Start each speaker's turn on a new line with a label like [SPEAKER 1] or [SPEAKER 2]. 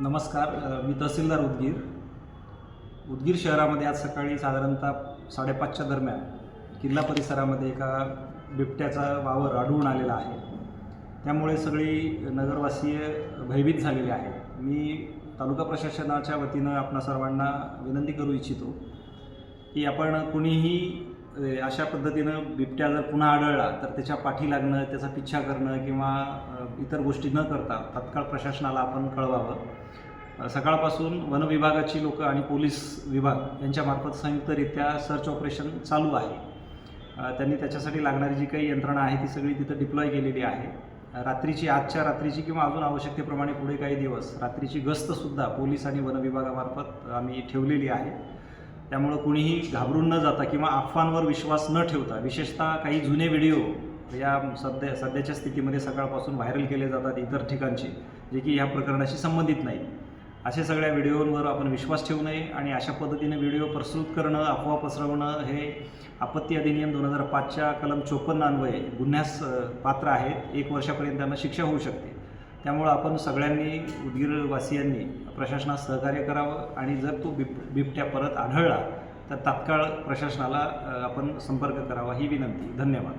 [SPEAKER 1] नमस्कार मी तहसीलदार उदगीर. उदगीर शहरामध्ये आज सकाळी साधारणतः साडेपाचच्या दरम्यान किल्ला परिसरामध्ये एका बिबट्याचा वावर आढळून आलेला आहे. त्यामुळे सगळी नगरवासीय भयभीत झालेले आहेत मी तालुका प्रशासनाच्या वतीनं आपणा सर्वांना विनंती करू इच्छितो की आपण कुणीही अशा पद्धतीनं बिबट्या जर पुन्हा आढळला तर त्याच्या पाठी लागणं त्याचा पिच्छा करणं किंवा इतर गोष्टी न करता तत्काळ प्रशासनाला आपण कळवावं. सकाळपासून वन विभागाची लोकं आणि पोलीस विभाग यांच्यामार्फत संयुक्तरित्या सर्च ऑपरेशन चालू आहे. त्यांनी त्याच्यासाठी लागणारी जी काही यंत्रणा आहे ती सगळी तिथं डिप्लॉय केलेली आहे. रात्रीची आजच्या रात्रीची किंवा अजून आवश्यकतेप्रमाणे पुढे काही दिवस रात्रीची गस्तसुद्धा पोलीस आणि वनविभागामार्फत आम्ही ठेवलेली आहे. त्यामुळं कुणीही घाबरून न जाता किंवा अफवांवर विश्वास न ठेवता विशेषतः काही जुने व्हिडिओ या सध्या सध्याच्या स्थितीमध्ये सकाळपासून व्हायरल केले जातात इतर ठिकाणचे जे की ह्या प्रकरणाशी संबंधित नाही. असे सगळ्या व्हिडिओवर आपण विश्वास ठेवू नये आणि अशा पद्धतीने व्हिडिओ प्रस्तुत करणं अफवा पसरवणं हे आपत्ती अधिनियम दोन हजार पाचच्या कलम चोपन्न अन्वये गुन्ह्यास पात्र आहेत. एक वर्षापर्यंत त्यांना शिक्षा होऊ शकते. त्यामुळं आपण सगळ्यांनी उदगीरवासियांनी प्रशासनास सहकार्य करावं आणि जर तो बिब बिबट्या परत आढळला तर तात्काळ प्रशासनाला आपण संपर्क करावा ही विनंती. धन्यवाद.